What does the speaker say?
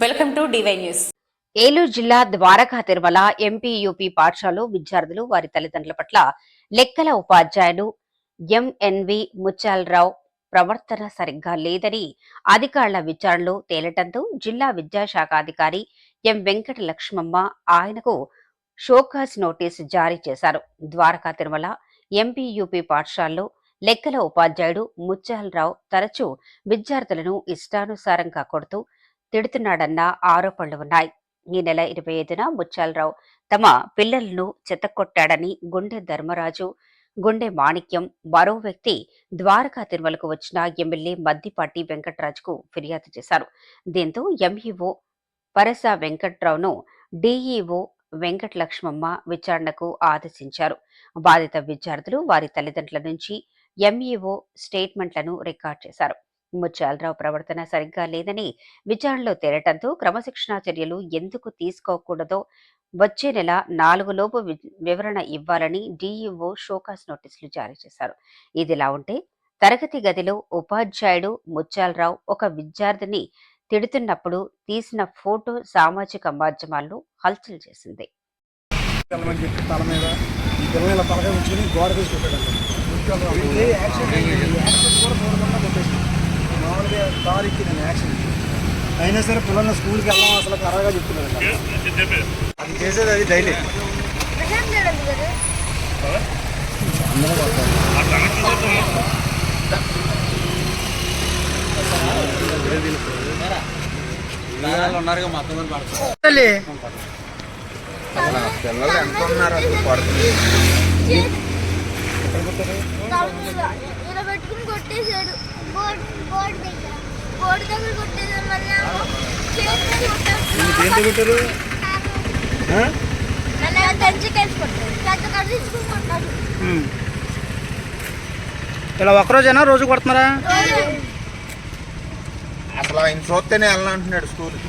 Welcome to D Y news. Eluru జిల్లా Dwaraka Tirumala MP UP పాఠశాలలో విద్యార్థులు వారి తల్లిదండ్రుల పట్ల లెక్కల ఉపాధ్యాయులు ఎంఎన్వి ముచ్చాలరావు ప్రవర్తన సరిగ్గా లేదని అధికారుల విచారణలో తేలటంతో జిల్లా విద్యాశాఖ అధికారి ఎం వెంకట లక్ష్మమ్మ ఆయనకు షోకాస్ నోటీసు జారీ చేశారు. ద్వారకా తిరుమల ఎంపీ యూపీ పాఠశాలలో లెక్కల ఉపాధ్యాయుడు ముచ్చాలరావు తరచూ విద్యార్థులను ఇష్టానుసారంగా కొడుతూ తిడుతున్నాడన్న ఆరోపణలు ఉన్నాయి. ఈ నెల ఇరవై ఐదున ముత్యాలరావు తమ పిల్లలను చెత్తకొట్టాడని గుండె ధర్మరాజు గుండె మాణిక్యం మరో వ్యక్తి ద్వారకా తిరుమలకు వచ్చిన ఎమ్మెల్యే మద్దిపాటి వెంకట్రాజుకు ఫిర్యాదు చేశారు. దీంతో MEO Parasa వెంకట్రావును D E O Venkata Lakshmamma విచారణకు ఆదేశించారు. బాధిత విద్యార్థులు వారి తల్లిదండ్రుల నుంచి ఎంఈఓ స్టేట్మెంట్లను రికార్డ్ చేశారు. ముత్యాలరావు ప్రవర్తన సరిగ్గా లేదని విచారణలో తేలటంతో క్రమశిక్షణా చర్యలు ఎందుకు తీసుకోకూడదో వచ్చే నెల నాలుగు లోపు వి- వివరణ ఇవ్వాలని డీఈఓ షోకాస్ నోటీసులు జారీ చేశారు. ఇదిలా ఉంటే తరగతి గదిలో ఉపాధ్యాయుడు ముత్యాలరావు ఒక విద్యార్థిని తిడుతున్నప్పుడు తీసిన ఫోటో సామాజిక మాధ్యమాల్లో హల్చల్ చేసింది. తల మీద గోడ మామూలుగా తారీఖు నేను యాక్షన్ అయినా సరే పిల్లల్ని స్కూల్కి వెళ్ళాం అసలు కరాగా చెప్తున్నాడు అది చేసేది అది డైలీ. ఉన్నారుగా మొత్తం మంది పడుతుంది పిల్లలు ఎంత ఉన్నారు అసలు పడుతుంది పెట్టుకుని కొట్టేశాడు. బోర్డు బోర్డు దగ్గర. బోర్డు దగ్గర కొట్టేశాడు మళ్ళీ ఇలా ఒక్కరోజైనా రోజు కొడుతున్నారా? అసలు ఆయన చూస్తేనే వెళ్ళాలంటున్నాడు స్కూల్కి.